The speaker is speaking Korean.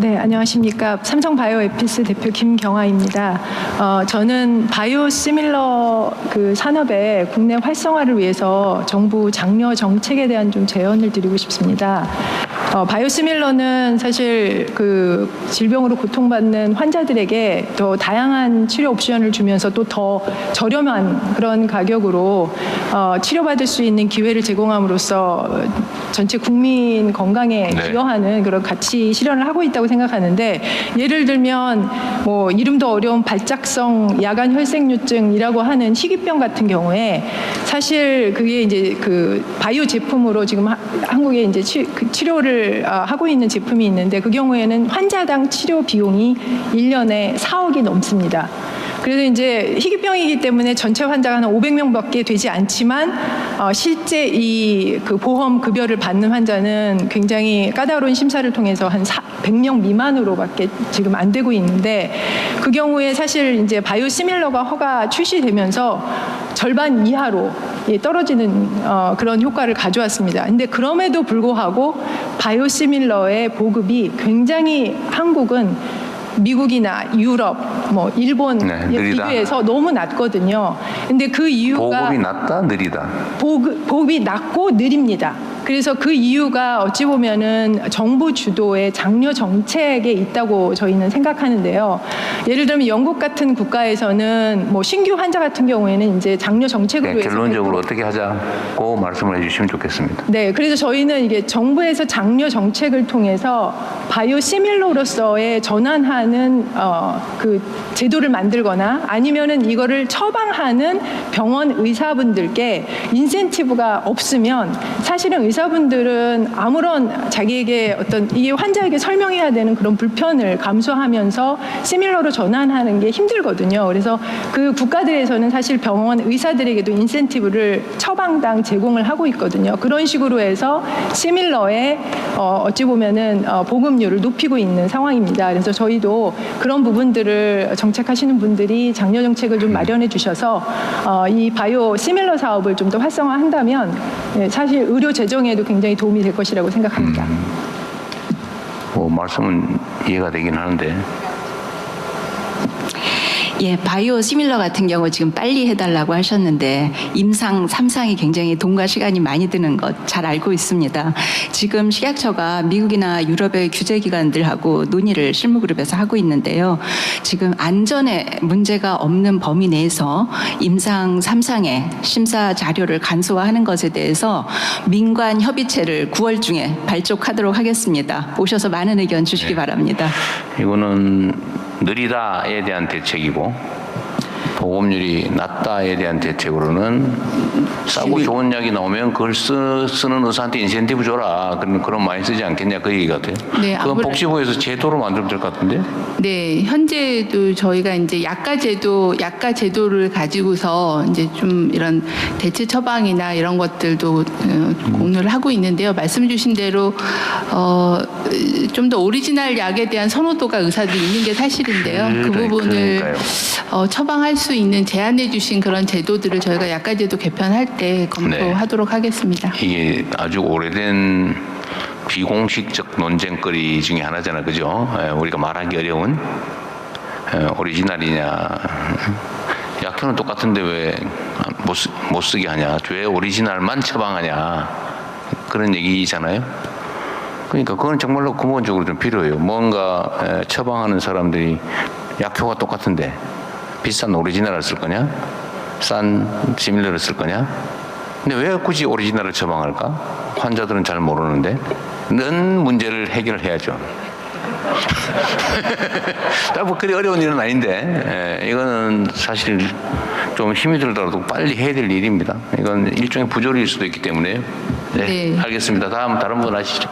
네, 안녕하십니까. 삼성 바이오 에피스 대표 김경아입니다. 어, 저는 바이오 시밀러 그 산업의 국내 활성화를 위해서 정부 장려 정책에 대한 좀 제언을 드리고 싶습니다. 어, 바이오 시밀러는 사실 그 질병으로 고통받는 환자들에게 더 다양한 치료 옵션을 주면서 또 더 저렴한 그런 가격으로 어, 치료받을 수 있는 기회를 제공함으로써 전체 국민 건강에 네. 기여하는 그런 가치 실현을 하고 있다고 생각하는데 예를 들면 뭐 이름도 어려운 발작성 야간 혈색류증이라고 하는 희귀병 같은 경우에 사실 그게 이제 그 바이오 제품으로 지금 하- 한국에 이제 치, 그 치료를 아, 하고 있는 제품이 있는데 그 경우에는 환자당 치료 비용이 일년에 4억이 넘습니다. 그래서 이제 희귀병이기 때문에 전체 환자가 한 500명밖에 되지 않지만 어, 실제 이 그 보험 급여를 받는 환자는 굉장히 까다로운 심사를 통해서 한 100명 미만으로밖에 지금 안 되고 있는데 그 경우에 사실 이제 바이오 시밀러가 허가 출시되면서 절반 이하로 예, 떨어지는 어, 그런 효과를 가져왔습니다. 근데 그럼에도 불구하고 바이오 시밀러의 보급이 굉장히 한국은 미국이나 유럽, 뭐 일본 네. 비교해서 너무 낮거든요. 근데 그 이유가 보급이 낮다, 느리다. 보급, 보급이 낮고 느립니다. 그래서 그 이유가 어찌 보면은 정부 주도의 장려 정책에 있다고 저희는 생각하는데요. 예를 들면 영국 같은 국가에서는 뭐 신규 환자 같은 경우에는 이제 장려 정책으로 네, 해서 결론적으로 어떻게 하자고 말씀을 해주시면 좋겠습니다. 네, 그래서 저희는 이게 정부에서 장려 정책을 통해서 바이오 시밀러로서의 전환하는 어, 그 제도를 만들거나 아니면은 이거를 처방하는 병원 의사분들께 인센티브가 없으면 사실은 의사분들은 아무런 자기에게 어떤 이 환자에게 설명해야 되는 그런 불편을 감수하면서 시밀러로 전환하는 게 힘들거든요. 그래서 그 국가들에서는 사실 병원 의사들에게도 인센티브를 처방당 제공을 하고 있거든요. 그런 식으로 해서 시밀러의 어, 어찌 보면은 어, 보급률을 높이고 있는 상황입니다. 그래서 저희도 그런 부분들을 정책하시는 분들이 장려 정책을 좀 마련해 주셔서 어, 이 바이오 시밀러 사업을 좀 더 활성화한다면 예, 사실 의료 재정에도 굉장히 도움이 될 것이라고 생각합니다. 뭐 말씀은 이해가 되긴 하는데 예, 바이오 시밀러 같은 경우 지금 빨리 해달라고 하셨는데 임상 3상이 굉장히 돈과 시간이 많이 드는 것 잘 알고 있습니다. 지금 식약처가 미국이나 유럽의 규제 기관들하고 논의를 실무그룹에서 하고 있는데요. 지금 안전에 문제가 없는 범위 내에서 임상 3상의 심사 자료를 간소화하는 것에 대해서 민관 협의체를 9월 중에 발족하도록 하겠습니다. 오셔서 많은 의견 주시기 바랍니다. 이거는 느리다에 대한 대책이고 보급률이 낮다에 대한 대책으로는 싸고 좋은 약이 나오면 그걸 쓰, 쓰는 의사한테 인센티브 줘라 그런 그런 많이 쓰지 않겠냐 그 얘기 같아요. 네, 그건 복지부에서 제도로 만들면 될 것 같은데. 네, 현재도 저희가 이제 약가 제도, 약가 제도를 가지고서 이제 좀 이런 대체 처방이나 이런 것들도 어, 공유를 하고 있는데요. 말씀 주신 대로 어, 좀 더 오리지널 약에 대한 선호도가 의사들 있는 게 사실인데요. 그 그러니까요. 부분을 어, 처방할 수 있는 제한해 주신 그런 제도들을 저희가 약가 제도 개편할 때 검토하도록 하겠습니다. 이게 아주 오래된 비공식적 논쟁거리 중에 하나잖아, 그죠? 에, 우리가 말하기 어려운 에, 오리지널이냐. 약효는 똑같은데 왜못 못 쓰게 하냐? 왜 오리지널만 처방하냐? 그런 얘기잖아요. 그러니까 그건 정말로 근본적으로 좀 필요해요. 뭔가 에, 처방하는 사람들이 약효가 똑같은데 비싼 오리지널을 쓸 거냐? 싼 시밀러를 쓸 거냐? 근데 왜 굳이 오리지널을 처방할까? 환자들은 잘 모르는데 는 문제를 해결해야죠. 뭐 그리 어려운 일은 아닌데 에, 이거는 사실 좀 힘이 들더라도 빨리 해야 될 일입니다. 이건 일종의 부조리일 수도 있기 때문에 네, 네. 알겠습니다. 다음 다른 분 하시죠.